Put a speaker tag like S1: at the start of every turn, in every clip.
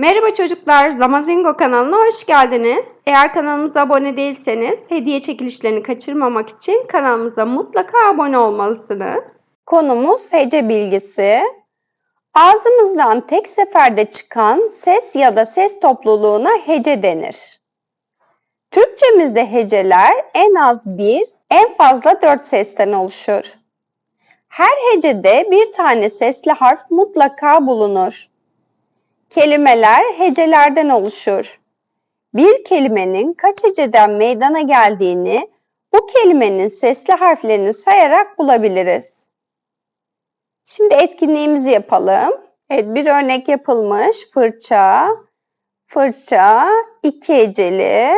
S1: Merhaba çocuklar, Zamazingo kanalına hoş geldiniz. Eğer kanalımıza abone değilseniz hediye çekilişlerini kaçırmamak için kanalımıza mutlaka abone olmalısınız. Konumuz hece bilgisi. Ağzımızdan tek seferde çıkan ses ya da ses topluluğuna hece denir. Türkçemizde heceler en az bir, en fazla dört sesten oluşur. Her hecede bir tane sesli harf mutlaka bulunur. Kelimeler hecelerden oluşur. Bir kelimenin kaç heceden meydana geldiğini bu kelimenin sesli harflerini sayarak bulabiliriz. Şimdi etkinliğimizi yapalım. Evet, bir örnek yapılmış. Fırça, fırça, iki heceli,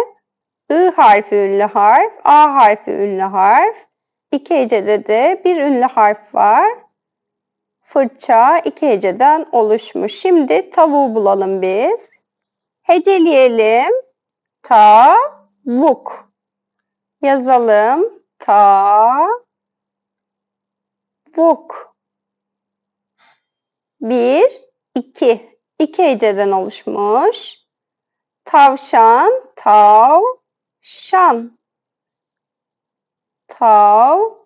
S1: I harfi ünlü harf, A harfi ünlü harf. İki hecede de bir ünlü harf var. Fırça iki heceden oluşmuş. Şimdi tavuğu bulalım biz. Heceleyelim. Tavuk. Yazalım. Tavuk. Bir, iki. İki heceden oluşmuş. Tavşan, tavşan. Tavşan.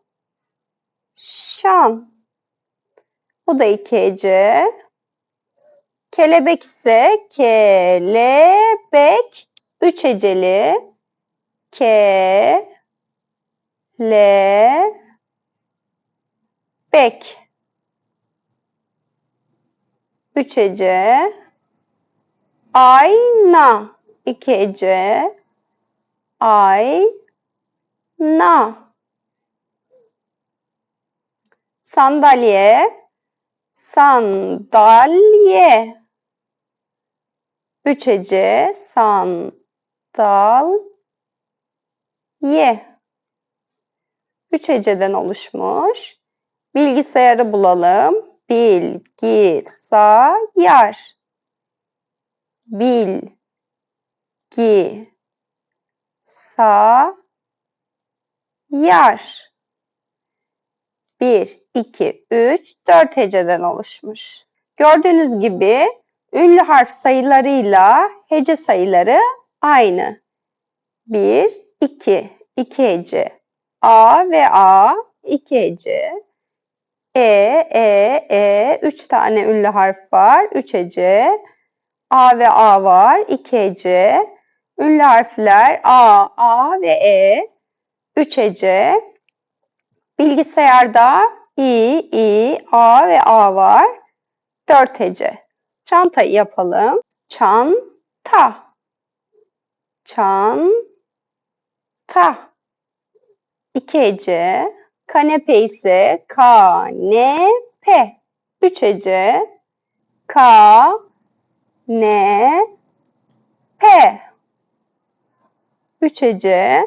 S1: Bu da iki hece. Kelebek ise kelebek. Üç heceli. Ke le bek. Üç hece. Ayna. İki hece. Ay na. Sandalye sandalye. Üç hece sandalye. Üç heceden oluşmuş. Bilgisayarı bulalım. Bilgisayar. Bil gi sa yar. 1, 2, 3, 4 heceden oluşmuş. Gördüğünüz gibi ünlü harf sayılarıyla hece sayıları aynı. 1, 2, 2 hece. A ve A 2 hece. E, E, E 3 tane ünlü harf var. 3 hece. A ve A var. 2 hece. Ünlü harfler A, A ve E 3 hece. Bilgisayarda i, i, a ve a var. Dört hece. Çantayı yapalım. Çanta. Çanta. İki hece. Kanepe ise kanepe. Üç hece. Ka, ne, pe. Üç hece.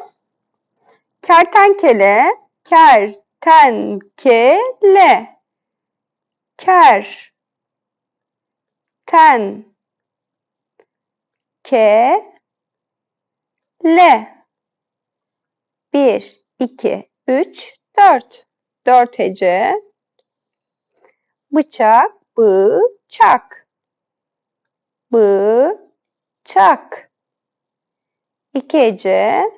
S1: Kertenkele ker, ten, ke, le. Ker, ten, ke, le. Bir, iki, üç, dört. Dört hece. Bıçak, bıçak. Bıçak. İki hece.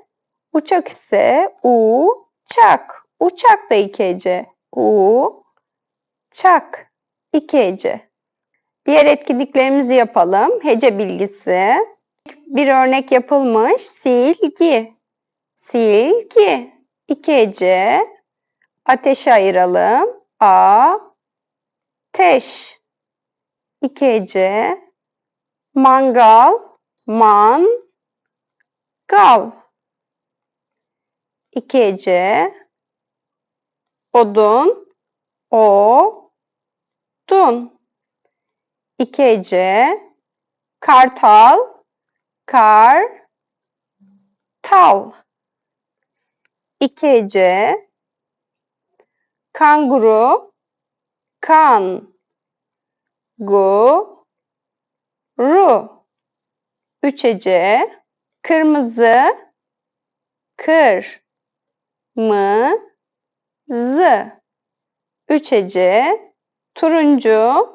S1: Uçak ise uçak. Uçak da iki hece. U, çak. İki hece. Diğer etkinliklerimizi yapalım. Hece bilgisi. Bir örnek yapılmış. Silgi. Silgi. İki hece. Ateşi ayıralım. A, teş. İki hece. Mangal. Man, gal. İki hece. Odun. O, dun. İki hece. Kartal. Kar, tal. İki hece. Kanguru. Kan. Gu. Ru. Üç hece. Kırmızı. Kır. Mı. Z. Üç hece. Turuncu.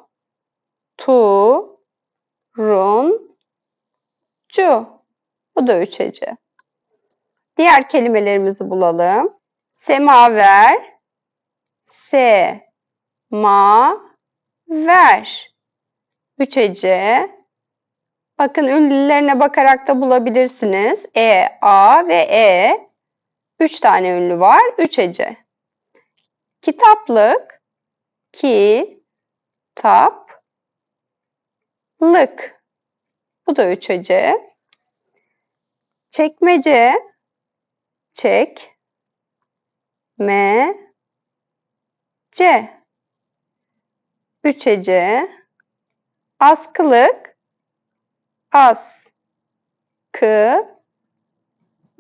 S1: Tu. run, cu. Bu da üç hece. Diğer kelimelerimizi bulalım. Semaver, se, ma, ver. Üç hece. Bakın ünlülerine bakarak da bulabilirsiniz. E, A ve E. Üç tane ünlü var. Üç hece. Kitaplık, ki, tap, lık. Bu da üç hece. Çekmece, çek, me, ce. Üç hece. Askılık, as, kı,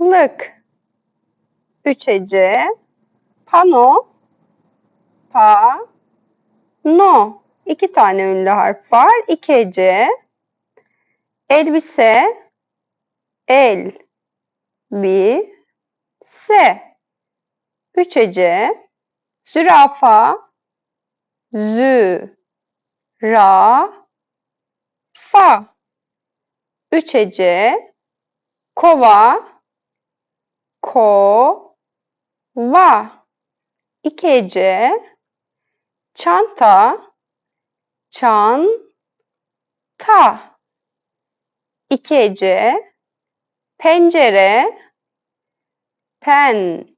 S1: lık. Üç hece. Pano, pa, no. İki tane ünlü harf var. İki hece. Elbise, el, bi, se. Üç hece. Zürafa, zü, ra, fa. Üç hece. Kova, ko, va. İki hece. Çanta, çan, ta. İki hece. Pencere, pen,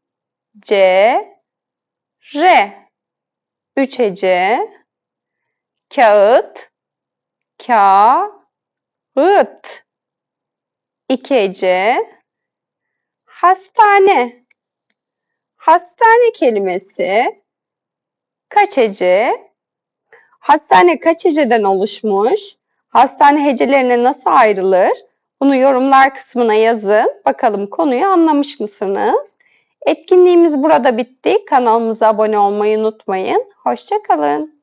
S1: ce, re. Üç hece. Kağıt, ka, Hıt. İki hece. Hastane. Hastane kelimesi kaç hece? Hastane kaç heceden oluşmuş? Hastane hecelerine nasıl ayrılır? Bunu yorumlar kısmına yazın. Bakalım konuyu anlamış mısınız? Etkinliğimiz burada bitti. Kanalımıza abone olmayı unutmayın. Hoşçakalın.